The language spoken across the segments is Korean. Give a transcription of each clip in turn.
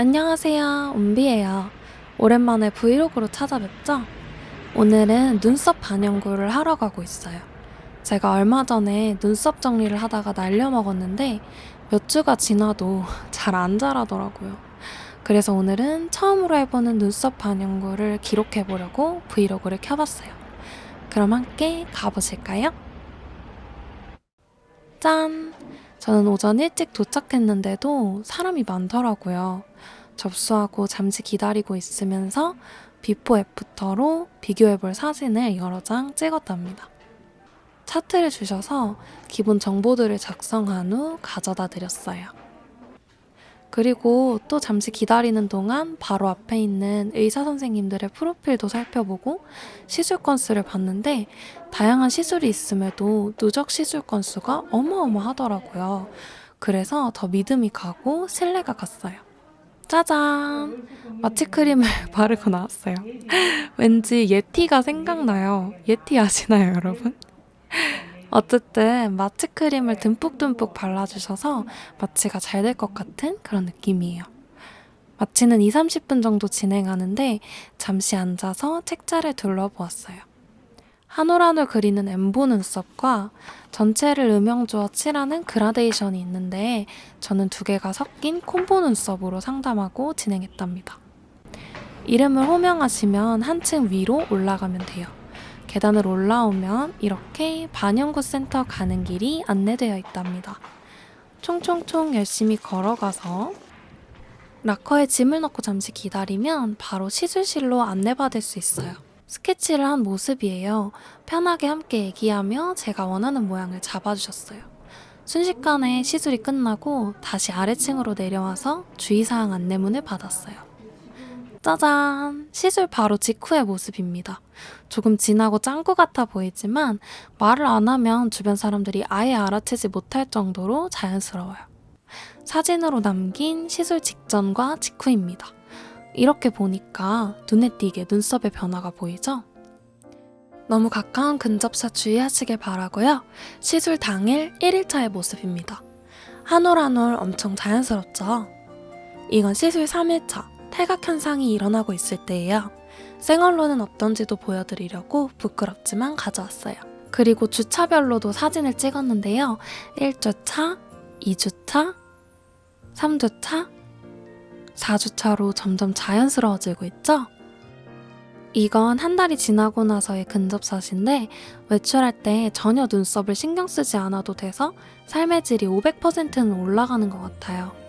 안녕하세요. 은비예요. 오랜만에 브이로그로 찾아뵙죠? 오늘은 눈썹 반영구를 하러 가고 있어요. 제가 얼마 전에 눈썹 정리를 하다가 날려먹었는데 몇 주가 지나도 잘 안 자라더라고요. 그래서 오늘은 처음으로 해보는 눈썹 반영구를 기록해보려고 브이로그를 켜봤어요. 그럼 함께 가보실까요? 짠! 저는 오전 일찍 도착했는데도 사람이 많더라고요. 접수하고 잠시 기다리고 있으면서 비포 애프터로 비교해볼 사진을 여러 장 찍었답니다. 차트를 주셔서 기본 정보들을 작성한 후 가져다 드렸어요. 그리고 또 잠시 기다리는 동안 바로 앞에 있는 의사 선생님들의 프로필도 살펴보고 시술 건수를 봤는데 다양한 시술이 있음에도 누적 시술 건수가 어마어마하더라고요. 그래서 더 믿음이 가고 신뢰가 갔어요. 짜잔! 마취 크림을 바르고 나왔어요. 왠지 예티가 생각나요. 예티 아시나요, 여러분? 어쨌든 마취 크림을 듬뿍듬뿍 발라주셔서 마취가 잘 될 것 같은 그런 느낌이에요. 마취는 2, 30분 정도 진행하는데 잠시 앉아서 책자를 둘러보았어요. 한올한올 그리는 엠보 눈썹과 전체를 음영주어 칠하는 그라데이션이 있는데 저는 두 개가 섞인 콤보 눈썹으로 상담하고 진행했답니다. 이름을 호명하시면 한층 위로 올라가면 돼요. 계단을 올라오면 이렇게 반영구 센터 가는 길이 안내되어 있답니다. 총총총 열심히 걸어가서 락커에 짐을 넣고 잠시 기다리면 바로 시술실로 안내받을 수 있어요. 스케치를 한 모습이에요. 편하게 함께 얘기하며 제가 원하는 모양을 잡아주셨어요. 순식간에 시술이 끝나고 다시 아래층으로 내려와서 주의사항 안내문을 받았어요. 짜잔! 시술 바로 직후의 모습입니다. 조금 진하고 짱구 같아 보이지만 말을 안 하면 주변 사람들이 아예 알아채지 못할 정도로 자연스러워요. 사진으로 남긴 시술 직전과 직후입니다. 이렇게 보니까 눈에 띄게 눈썹의 변화가 보이죠? 너무 가까운 근접사 주의하시길 바라고요. 시술 당일 1일차의 모습입니다. 한 올 한 올 엄청 자연스럽죠? 이건 시술 3일차, 탈각 현상이 일어나고 있을 때예요. 생얼로는 어떤지도 보여드리려고 부끄럽지만 가져왔어요. 그리고 주차별로도 사진을 찍었는데요. 1주차, 2주차, 3주차, 4주차로 점점 자연스러워지고 있죠? 이건 한 달이 지나고 나서의 근접샷인데 외출할 때 전혀 눈썹을 신경 쓰지 않아도 돼서 삶의 질이 500%는 올라가는 것 같아요.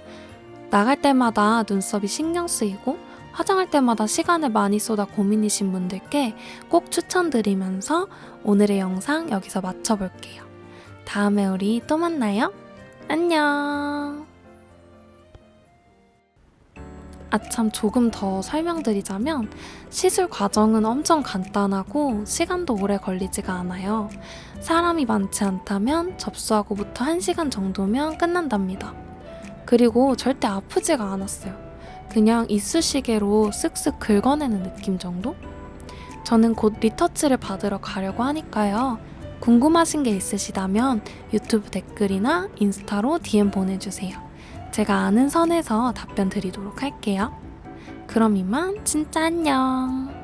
나갈 때마다 눈썹이 신경 쓰이고 화장할 때마다 시간을 많이 쏟아 고민이신 분들께 꼭 추천드리면서 오늘의 영상 여기서 마쳐볼게요. 다음에 우리 또 만나요. 안녕. 아참 조금 더 설명드리자면 시술 과정은 엄청 간단하고 시간도 오래 걸리지가 않아요. 사람이 많지 않다면 접수하고부터 1시간 정도면 끝난답니다. 그리고 절대 아프지가 않았어요. 그냥 이쑤시개로 쓱쓱 긁어내는 느낌 정도? 저는 곧 리터치를 받으러 가려고 하니까요. 궁금하신 게 있으시다면 유튜브 댓글이나 인스타로 DM 보내주세요. 제가 아는 선에서 답변 드리도록 할게요. 그럼 이만 진짜 안녕.